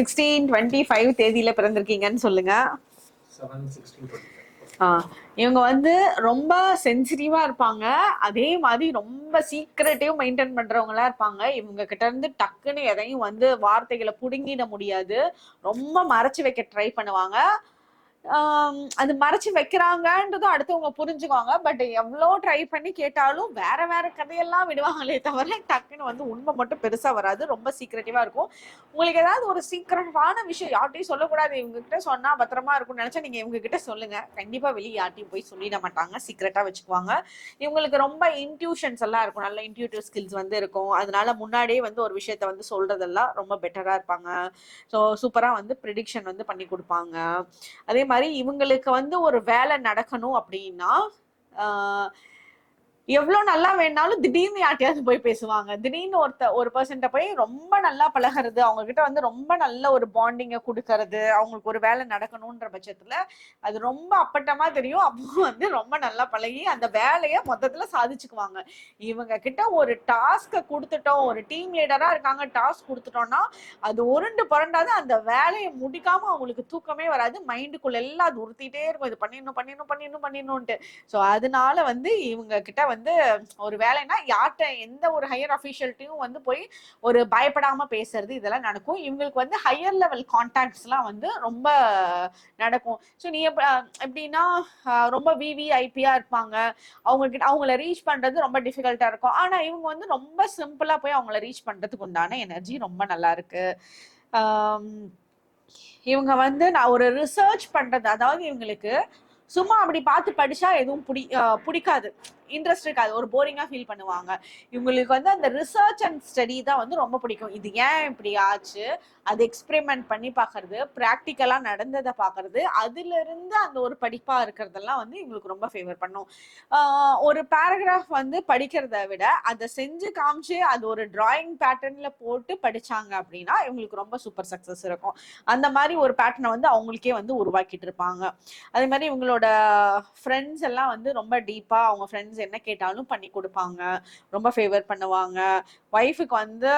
Sixteen twenty five தேதியில பிறந்திருக்கீங்கன்னு சொல்லுங்க. இவங்க வந்து ரொம்ப சென்சிட்டிவா இருப்பாங்க. அதே மாதிரி ரொம்ப சீக்கிரட்டையும் மெயின்டைன் பண்றவங்களா இருப்பாங்க. இவங்க கிட்ட இருந்து டக்குன்னு எதையும் வந்து வார்த்தைகளை புடுங்கிட முடியாது. ரொம்ப மறைச்சு வைக்க ட்ரை பண்ணுவாங்க. அது மறைச்சு வைக்கிறாங்கன்றதும் அடுத்தவங்க புரிஞ்சுக்குவாங்க. பட் எவ்வளோ ட்ரை பண்ணி கேட்டாலும் வேற வேற கதையெல்லாம் விடுவாங்களே தவிர டக்குன்னு வந்து உண்மை மட்டும் பெருசா வராது. ரொம்ப சீக்ரெட்டிவா இருக்கும். உங்களுக்கு ஏதாவது ஒரு சீக்கிரமான விஷயம் யார்ட்டையும் சொல்லக்கூடாது. இவங்க கிட்ட சொன்னா பத்திரமா இருக்கும்னு நினைச்சா நீங்க இவங்க கிட்ட சொல்லுங்க. கண்டிப்பா வெளியே யார்ட்டையும் போய் சொல்லிட மாட்டாங்க. சீக்கிரட்டா வச்சுக்குவாங்க. இவங்களுக்கு ரொம்ப இன்ட்யூஷன்ஸ் எல்லாம் இருக்கும். நல்ல இன்ட்யூட்டிவ் ஸ்கில்ஸ் வந்து இருக்கும். அதனால முன்னாடியே வந்து ஒரு விஷயத்த வந்து சொல்றதெல்லாம் ரொம்ப பெட்டரா இருப்பாங்க. ஸோ சூப்பரா வந்து ப்ரிடிக்ஷன் வந்து பண்ணி கொடுப்பாங்க. அதே மாதிரி இவங்களுக்கு வந்து ஒரு வேலை நடக்கணும் அப்படின்னா ஆஹ், எவ்வளவு நல்லா வேணாலும் திடீர்னு யார்ட்டையாவது போய் பேசுவாங்க. திடீர்னு ஒருத்த ஒரு பர்சன்ட்ட போய் ரொம்ப நல்லா பழகுறது அவங்க கிட்ட வந்து ரொம்ப நல்ல ஒரு பாண்டிங்க கொடுக்கறது அவங்களுக்கு ஒரு வேலை நடக்கணும்ன்ற பட்சத்துல அது ரொம்ப அப்பட்டமா தெரியும். அப்போ வந்து ரொம்ப நல்லா பழகி அந்த வேலையை மொத்தத்துல சாதிச்சுக்குவாங்க. இவங்க கிட்ட ஒரு டாஸ்க கொடுத்துட்டோம் ஒரு டீம் லீடரா இருக்காங்க டாஸ்க் கொடுத்துட்டோம்னா அது உருண்டு புரண்டாது அந்த வேலையை முடிக்காம அவங்களுக்கு தூக்கமே வராது. மைண்டுக்குள்ள எல்லாம் அது உறுத்திட்டே இருக்கும். இது பண்ணிடணும் பண்ணிடணும் பண்ணிடணும் பண்ணிடணும்ட்டு ஸோ அதனால வந்து இவங்க கிட்ட வந்து வந்து ஒரு வேலைன்னா யார்கிட்ட எந்த ஒரு ஹையர் அஃபீஷியல்ட்டையும் வந்து போய் ஒரு பயப்படாம பேசுறது இதெல்லாம் நடக்கும். இவங்களுக்கு வந்து ஹையர் லெவல் கான்டாக்ட்ஸ்லாம் வந்து ரொம்ப நடக்கும். ஸோ நீ எப்ப- எப்படின்னா ரொம்ப விவிஐபியா இருப்பாங்க. அவங்க கிட்ட அவங்கள ரீச் பண்றது ரொம்ப டிஃபிகல்ட்டா இருக்கும். ஆனா இவங்க வந்து ரொம்ப சிம்பிளா போய் அவங்கள ரீச் பண்றதுக்கு உண்டான எனர்ஜி ரொம்ப நல்லா இருக்கு. இவங்க வந்து நான் ஒரு ரிசர்ச் பண்றது அதாவது இவங்களுக்கு சும்மா அப்படி பார்த்து படிச்சா எதுவும் பிடி பிடிக்காது. இன்ட்ரெஸ்ட் இருக்காது ஒரு போரிங்காக ஃபீல் பண்ணுவாங்க. இவங்களுக்கு வந்து அந்த ரிசர்ச் அண்ட் ஸ்டடி தான் வந்து ரொம்ப பிடிக்கும். இது ஏன் இப்படி ஆச்சு? அது எக்ஸ்பெரிமெண்ட் பண்ணி பார்க்கறது ப்ராக்டிக்கலாக நடந்ததை பார்க்கறது அதுலேருந்து அந்த ஒரு படிப்பாக இருக்கிறதெல்லாம் வந்து இவங்களுக்கு ரொம்ப ஃபேவர் பண்ணும். ஒரு பேராகிராஃப் வந்து படிக்கிறத விட அதை செஞ்சு காமிச்சு அது ஒரு டிராயிங் பேட்டர்னில் போட்டு படிச்சாங்க அப்படின்னா இவங்களுக்கு ரொம்ப சூப்பர் சக்ஸஸ் இருக்கும். அந்த மாதிரி ஒரு பேட்டர்னை வந்து அவங்களுக்கே வந்து உருவாக்கிட்டு இருப்பாங்க. அதே மாதிரி இவங்களோட ஃப்ரெண்ட்ஸ் எல்லாம் வந்து ரொம்ப டீப்பாக அவங்க ஃப்ரெண்ட்ஸ் என்ன கேட்டாலும் பண்ணி கொடுப்பாங்க. ரொம்ப ஃபேவர் பண்ணுவாங்க. ஒய்ஃபுக்கு வந்து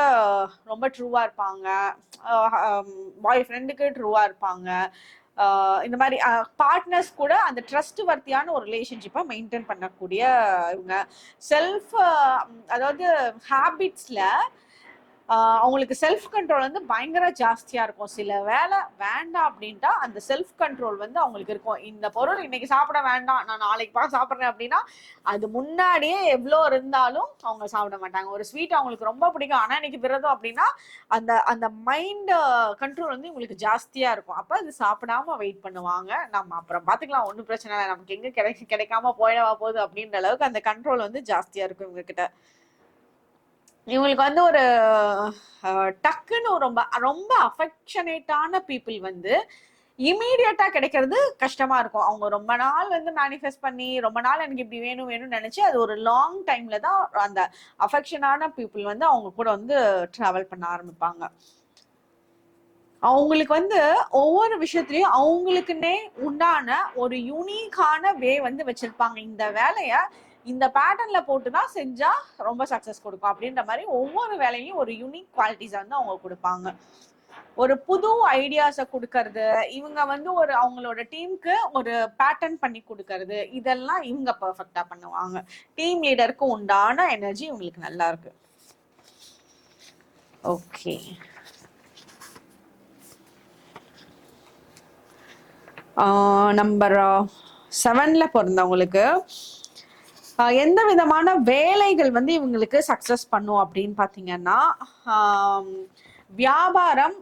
ரொம்ப ட்ரூவாக இருப்பாங்க. பாய் ஃப்ரெண்டுக்கு ட்ரூவாக இருப்பாங்க. இந்த மாதிரி பார்ட்னர்ஸ் கூட அந்த ட்ரஸ்ட் வர்த்தியான ஒரு ரிலேஷன்ஷிப்பை மெயின்டைன் பண்ணக்கூடிய இவங்க. செல்ஃப் அதாவது ஹேபிட்ஸில் அவங்களுக்கு செல்ஃப் கண்ட்ரோல் வந்து பயங்கர ஜாஸ்தியாக இருக்கும். சில வேலை வேண்டாம் அப்படின்ட்டா அந்த செல்ஃப் கண்ட்ரோல் வந்து அவங்களுக்கு இருக்கும். இந்த பொருள் இன்னைக்கு சாப்பிட வேண்டாம். நான் நாளைக்கு பார்த்து சாப்பிட்றேன் அப்படின்னா அது முன்னாடியே எவ்வளோ இருந்தாலும் அவங்க சாப்பிட மாட்டாங்க. ஒரு ஸ்வீட் அவங்களுக்கு ரொம்ப பிடிக்கும். ஆனால் இன்னைக்கு விரதம் அப்படின்னா அந்த அந்த மைண்டு கண்ட்ரோல் வந்து இவங்களுக்கு ஜாஸ்தியாக இருக்கும். அப்போ அது சாப்பிடாம வெயிட் பண்ணுவாங்க. நம்ம அப்புறம் பார்த்துக்கலாம் ஒன்றும் பிரச்சனை இல்லை. நமக்கு எங்கே கிடை கிடைக்காம போயிடவா போகுது அப்படின்ற அளவுக்கு அந்த கண்ட்ரோல் வந்து ஜாஸ்தியாக இருக்கும் இவங்க கிட்ட இவங்களுக்கு வந்து ஒரு டக்குன்னு ரொம்ப ரொம்ப அஃபெக்ஷனேட்டான பீப்புள் வந்து இமீடியட்டா கிடைக்கிறது கஷ்டமா இருக்கும். அவங்க ரொம்ப நாள் வந்து மேனிஃபெஸ்ட் பண்ணி ரொம்ப நாள் எனக்கு இப்படி வேணும் வேணும்னு நினைச்சு அது ஒரு லாங் டைம்ல தான் அந்த அஃபெக்ஷனான பீப்புள் வந்து அவங்க கூட வந்து டிராவல் பண்ண ஆரம்பிப்பாங்க. அவங்களுக்கு வந்து ஒவ்வொரு விஷயத்துலயும் அவங்களுக்குன்னே உண்டான ஒரு யூனிக்கான வே வந்து வச்சிருப்பாங்க. இந்த வேலையை இந்த பேட்டர்ன்ல போட்டு தான் செஞ்சா ரொம்ப சக்சஸ் கொடுக்கும். அப்படின்ற மாதிரி ஒவ்வொரு வேலையும் ஒரு யூனிக் குவாலிட்டிஸ் வந்து அவங்க கொடுப்பாங்க. ஒரு புது ஐடியாஸை கொடுக்கறது இவங்க வந்து ஒரு அவங்களோட டீமுக்கு ஒரு பேட்டர்ன் பண்ணி கொடுக்கறது இதெல்லாம் இவங்க பர்ஃபெக்டா பண்ணுவாங்க. டீம் லீடருக்கு உண்டான எனர்ஜி இவங்களுக்கு நல்லா இருக்கு. ஓகே நம்பர் செவன்ல பிறந்தவங்களுக்கு எந்த விதமான வேலைகள் வந்து இவங்களுக்கு சக்சஸ் பண்ணும் அப்படின்னு பார்த்தீங்கன்னா வியாபாரம்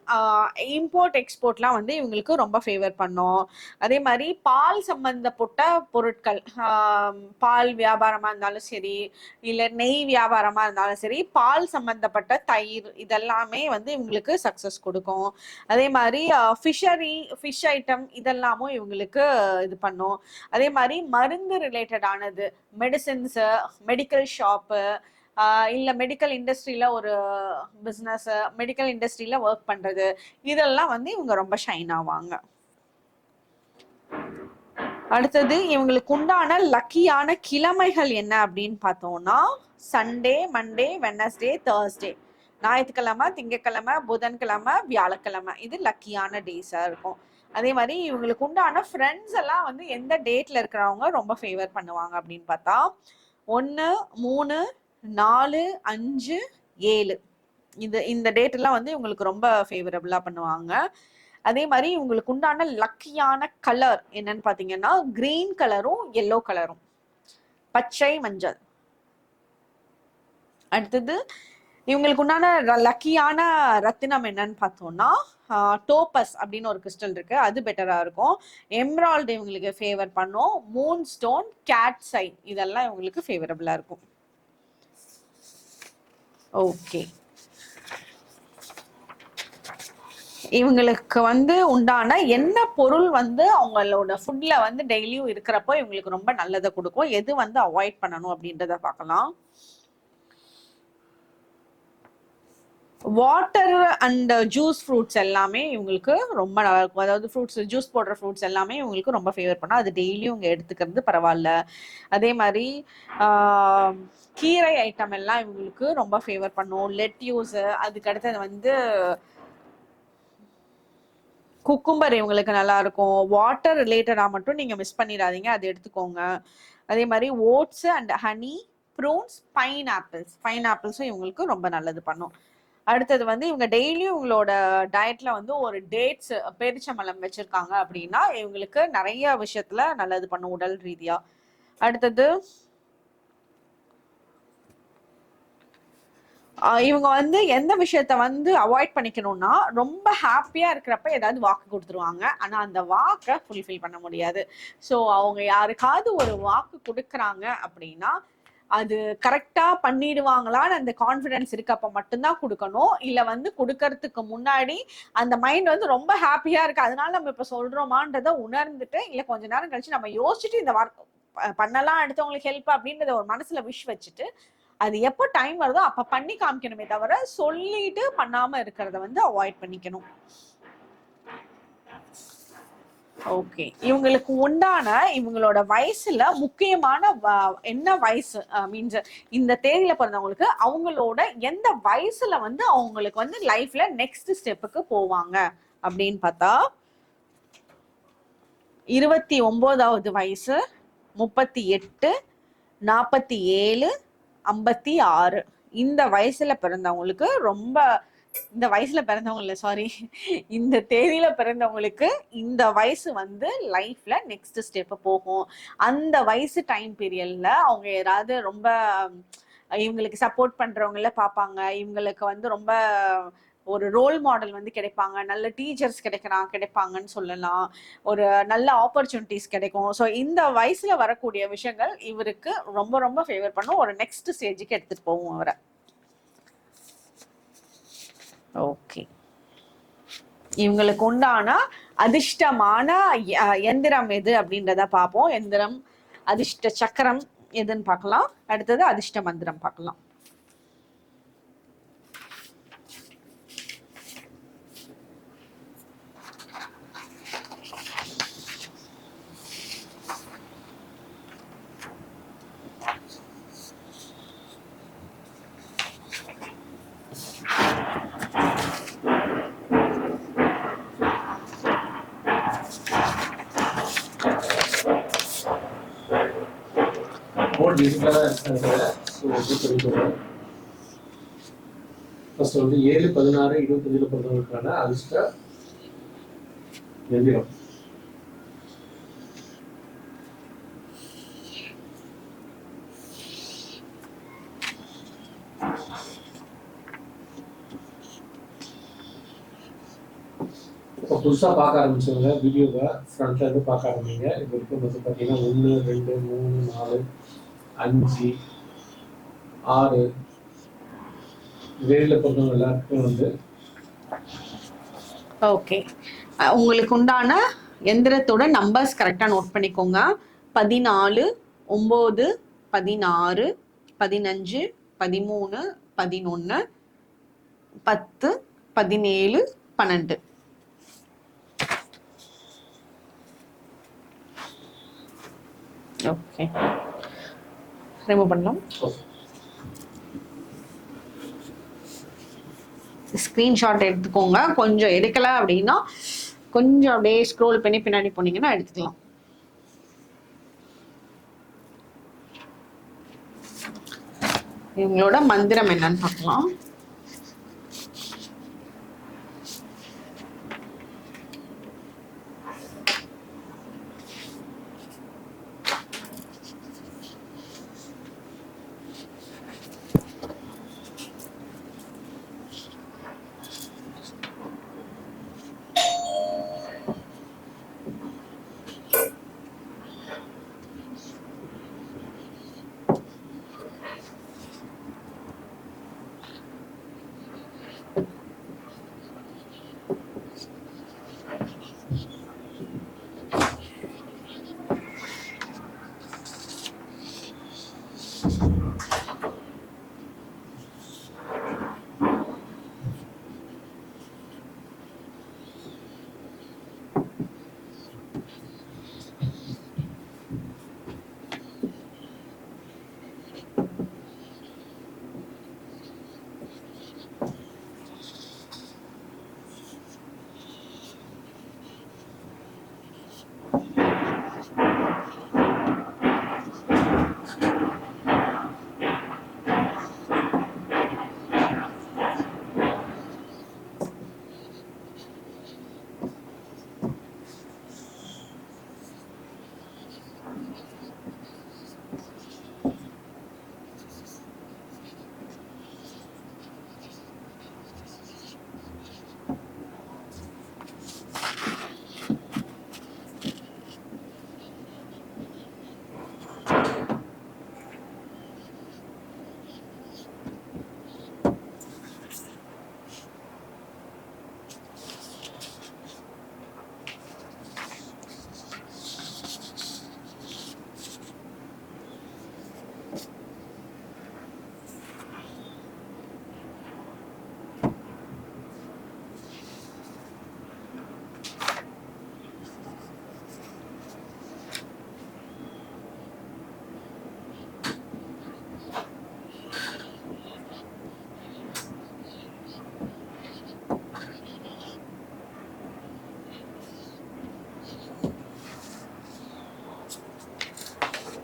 இம்போர்ட் எக்ஸ்போர்ட்லாம் வந்து இவங்களுக்கு ரொம்ப ஃபேவர் பண்ணும். அதே மாதிரி பால் சம்பந்தப்பட்ட பொருட்கள் பால் வியாபாரமாக இருந்தாலும் சரி இல்லை நெய் வியாபாரமாக இருந்தாலும் சரி பால் சம்பந்தப்பட்ட தயிர் இதெல்லாமே வந்து இவங்களுக்கு சக்ஸஸ் கொடுக்கும். அதே மாதிரி ஃபிஷரி ஃபிஷ் ஐட்டம் இதெல்லாமும் இவங்களுக்கு இது பண்ணும். அதே மாதிரி மருந்து ரிலேட்டடானது மெடிசின்ஸு மெடிக்கல் ஷாப்பு இல்லை மெடிக்கல் இண்டஸ்ட்ரியில் ஒரு பிஸ்னஸ் மெடிக்கல் இண்டஸ்ட்ரியில் ஒர்க் பண்ணுறது இதெல்லாம் வந்து இவங்க ரொம்ப ஷைன் ஆவாங்க. அடுத்தது இவங்களுக்கு உண்டான லக்கியான கிழமைகள் என்ன அப்படின்னு பார்த்தோம்னா சண்டே மண்டே வெனஸ்டே தேர்ஸ்டே ஞாயிற்றுக்கிழமை திங்கக்கிழமை புதன்கிழமை வியாழக்கிழமை. இது லக்கியான டேஸாக இருக்கும். அதே மாதிரி இவங்களுக்கு உண்டான ஃப்ரெண்ட்ஸ் எல்லாம் வந்து எந்த டேட்ல இருக்கிறவங்க ரொம்ப ஃபேவர் பண்ணுவாங்க அப்படின்னு பார்த்தா ஒன்று மூணு நாலு அஞ்சு ஏழு. இது இந்த டேட் எல்லாம் வந்து இவங்களுக்கு ரொம்ப ஃபேவரபிளா பண்ணுவாங்க. அதே மாதிரி இவங்களுக்கு உண்டான லக்கியான கலர் என்னன்னு பாத்தீங்கன்னா கிரீன் கலரும் எல்லோ கலரும் பச்சை மஞ்சள். அடுத்தது இவங்களுக்கு உண்டான லக்கியான ரத்தினம் என்னன்னு பார்த்தோம்னா டோப்பஸ் அப்படின்னு ஒரு கிறிஸ்டல் இருக்கு. அது பெட்டரா இருக்கும். எம்ராய்டு இவங்களுக்கு ஃபேவர் பண்ணும். மூன் ஸ்டோன் கேட் சை இதெல்லாம் இவங்களுக்கு ஃபேவரபிளா இருக்கும். ஓகே இவங்களுக்கு வந்து உண்டான என்ன பொருள் வந்து அவங்களோட ஃபுட்ல வந்து டெய்லியும் இருக்கிறப்போ இவங்களுக்கு ரொம்ப நல்லதை கொடுக்கும். எது வந்து அவாய்ட் பண்ணணும் அப்படின்றத பார்க்கலாம். வாட்டர் அண்ட் ஜூஸ் ஃப்ரூட்ஸ் எல்லாமே இவங்களுக்கு ரொம்ப நல்லா இருக்கும். அதாவது ஃப்ரூட்ஸ் ஜூஸ் போடுற ஃப்ரூட்ஸ் எல்லாமே இவங்களுக்கு ரொம்ப ஃபேவர் பண்ணும். அது டெய்லியும் இவங்க எடுத்துக்கிறது பரவாயில்ல. அதே மாதிரி கீரை ஐட்டம் எல்லாம் இவங்களுக்கு ரொம்ப ஃபேவர் பண்ணும். லெட்யூஸு அதுக்கு அடுத்தது வந்து குக்கும்பர் இவங்களுக்கு நல்லா இருக்கும். வாட்டர் ரிலேட்டடா மட்டும் நீங்க மிஸ் பண்ணிடாதீங்க. அது எடுத்துக்கோங்க. அதே மாதிரி oats and honey prunes pineapples pine ஆப்பிள்ஸும் இவங்களுக்கு ரொம்ப நல்லது பண்ணும். அடுத்தது வந்து இவங்க டெய்லியும் இவங்களோட டயட்ல வந்து ஒரு டேட்ஸ் பேரிச்சம்பழம் வச்சிருக்காங்க அப்படின்னா இவங்களுக்கு நிறைய விஷயத்துல நல்லது பண்ணும் உடல் ரீதியா. அடுத்தது ஆஹ் இவங்க வந்து எந்த விஷயத்த வந்து அவாய்ட் பண்ணிக்கணும்னா ரொம்ப ஹாப்பியா இருக்கிறப்ப ஏதாவது வாக்கு கொடுத்துருவாங்க. ஆனா அந்த வாக்கை ஃபுல்ஃபில் பண்ண முடியாது. ஸோ அவங்க யாருக்காவது ஒரு வாக்கு கொடுக்குறாங்க அப்படின்னா அது கரெக்டா பண்ணிடுவாங்களான்னு அந்த கான்ஃபிடன்ஸ் இருக்கப்ப மட்டும்தான் கொடுக்கணும். இல்ல வந்து கொடுக்கறதுக்கு முன்னாடி அந்த மைண்ட் வந்து ரொம்ப ஹாப்பியா இருக்கு. அதனால நம்ம இப்ப சொல்றோமான்றத உணர்ந்துட்டு இல்ல கொஞ்ச நேரம் கழிச்சு நம்ம யோசிச்சுட்டு இந்த வார்த்தை பண்ணலாம் அடுத்தவங்களுக்கு ஹெல்ப் அப்படின்றத ஒரு மனசுல விஷ் வச்சுட்டு அது எப்போ டைம் வருதோ அப்ப பண்ணி காமிக்கணுமே தவிர சொல்லிட்டு பண்ணாம இருக்கிறத வந்து அவாய்ட் பண்ணிக்கணும். ஓகே இவங்களுக்கு உண்டான இவங்களோட வயசுல முக்கியமான வ- என்ன வயசு? மீன்ஸ் இந்த தேதியில பிறந்தவங்களுக்கு அவங்களோட எந்த வயசுல வந்து அவங்களுக்கு வந்து லைஃப்ல நெக்ஸ்ட் ஸ்டெப்புக்கு போவாங்க அப்படின்னு பார்த்தா இருபத்தி ஒன்பதாவது வயசு முப்பத்தி எட்டு நாற்பத்தி ஏழு ஐம்பத்தி ஆறு. இந்த வயசுல பிறந்தவங்களுக்கு ரொம்ப இந்த வயசுல பிறந்தவங்க இல்ல சாரி இந்த தேதியில பிறந்தவங்களுக்கு இந்த வயசு வந்து லைஃப்ல நெக்ஸ்ட் ஸ்டெப் போகும். அந்த வயசு டைம் பீரியட்ல அவங்க யாராவது ரொம்ப இவங்களுக்கு சப்போர்ட் பண்றவங்கள பார்ப்பாங்க. இவங்களுக்கு வந்து ரொம்ப ஒரு ரோல் மாடல் வந்து கிடைப்பாங்க. நல்ல டீச்சர்ஸ் கிடைக்கிறான் கிடைப்பாங்கன்னு சொல்லலாம். ஒரு நல்ல ஆப்பர்ச்சுனிட்டிஸ் கிடைக்கும். ஸோ இந்த வயசுல வரக்கூடிய விஷயங்கள் இவருக்கு ரொம்ப ரொம்ப ஃபேவர் பண்ணும். ஒரு நெக்ஸ்ட் ஸ்டேஜுக்கு எடுத்துட்டு போகும் அவரை. ஓகே இவங்களுக்கு உண்டான அதிர்ஷ்டமான எந்திரம் எது அப்படின்றத பார்ப்போம். எந்திரம் அதிர்ஷ்ட சக்கரம் எதுன்னு பார்க்கலாம். அடுத்தது அதிர்ஷ்ட மந்திரம் பார்க்கலாம். போர்ட் டிஜிட்டலாக இருக்காங்க ஸோ சொல்லிக்கிறேன் ஃபர்ஸ்ட் வந்து ஏழு பதினாறு இருபத்தஞ்சில் பிறந்தவங்களுக்கான அதிர்ஷ்ட எந்திரம் இப்போ புதுசாக பார்க்க ஆரம்பிச்சவங்க வீடியோவை ஃப்ரண்ட்லேருந்து பார்க்க ஆரம்பிங்க இப்போ வரைக்கும் பார்த்தீங்கன்னா ஒன்று ரெண்டு மூணு நாலு அஞ்சு ஆறு. வேரில் பிறந்தவங்க எல்லாருக்கும் வந்து ஓகே. உங்களுக்கு உண்டான எந்திரத்தோட நம்பர்ஸ் கரெக்டாக நோட் பண்ணிக்கோங்க. பதினாலு ஒம்பது பதினாறு பதினஞ்சு பதிமூணு பதினொன்று பத்து பதினேழு பன்னெண்டு. ஓகே. ரிமூவ் பண்ணலாம். ஸ்க்ரீன்ஷாட் எடுத்துக்கோங்க. கொஞ்சம் எடுக்கல அப்படின்னா கொஞ்சம் அப்படியே ஸ்க்ரோல் பண்ணி பின்னாடி போனீங்கன்னா எடுத்துக்கலாம். இவங்களோட மந்திரம் என்னன்னு பார்க்கலாம்.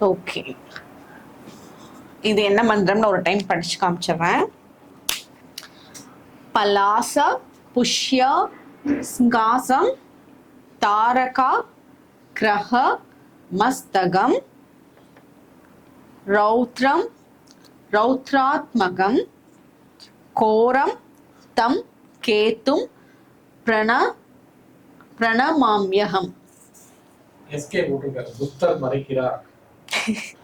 ஓகே இது என்ன மந்திரம்னு ஒரு டைம் படிச்சு காமிச்சிடுறேன். பலாச புஷ்ய ஸ்காசம் தாரகா கிரக மஸ்தகம் ரௌத்ரம் ரௌத்ராத்மகம் கோரம் தம் கேத்தும் பிரண பிரணமாமியகம். எஸ்கே போட்டிருக்காரு. புத்தர் மறைக்கிறார்.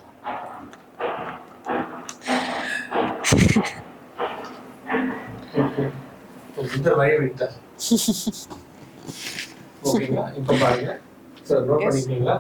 வைத்தார் ஓகேங்களா? இப்ப பாருங்க. Sir note Yes. பண்ணிக்கிறீங்களா